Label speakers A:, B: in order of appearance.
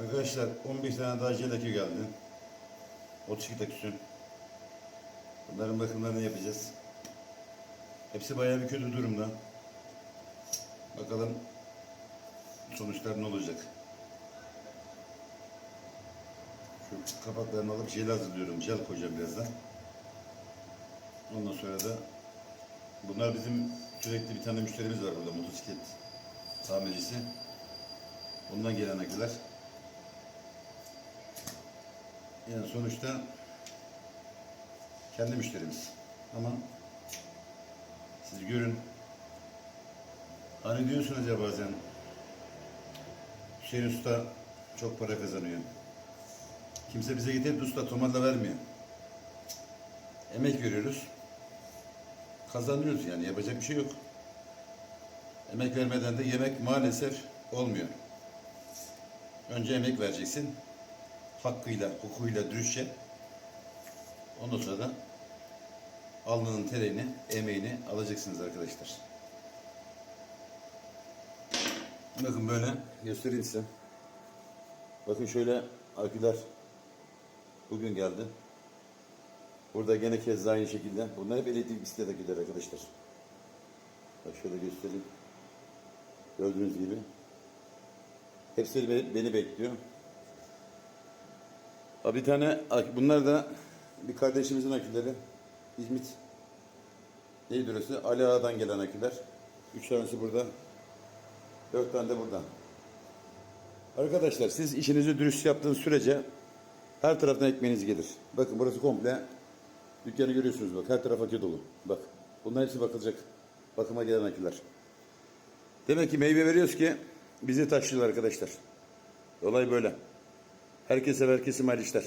A: Arkadaşlar 15 tane daha jel akü geldi. 32 taküsün. Bunların bakımlarını yapacağız. Hepsi bayağı bir kötü durumda. Bakalım sonuçlar ne olacak. Şu kapaklarını alıp jel hazırlıyorum. Jel koyacağım birazdan. Ondan sonra da bunlar bizim sürekli bir tane müşterimiz var burada motosiklet tamircisi. Ondan gelen aküler. Yani sonuçta kendi müşterimiz. Ama siz görün. Hani diyorsunuz ya bazen Hüseyin Usta çok para kazanıyor. Kimse bize gidip usta tomarla vermiyor. Emek veriyoruz. Kazanıyoruz yani yapacak bir şey yok. Emek vermeden de yemek maalesef olmuyor. Önce emek vereceksin. Hakkıyla, hukukuyla, dürüstçe. Ondan sonra da alnının tereini, emeğini alacaksınız arkadaşlar. Bakın böyle göstereyim size. Bakın şöyle aküler bugün geldi. Burada gene kez aynı şekilde. Bunlar hep elektrik bisiklet aküler arkadaşlar. Bak şöyle göstereyim. Gördüğünüz gibi. Hepsi be- beni bekliyor. Bir tane bunlar da bir kardeşimizin aküleri. İzmit. Neydi orası? Ali Ağa'dan gelen aküler. Üç tanesi burada. Dört tane de burada. Arkadaşlar siz işinizi dürüst yaptığınız sürece her taraftan ekmeğiniz gelir. Bakın burası komple dükkanı görüyorsunuz bak her taraf akü dolu. Bak bunlar hepsi bakılacak. Bakıma gelen aküler. Demek ki meyve veriyoruz ki bizi taşlıyorlar arkadaşlar. Olay böyle. Herkese herkese hayırlı işler.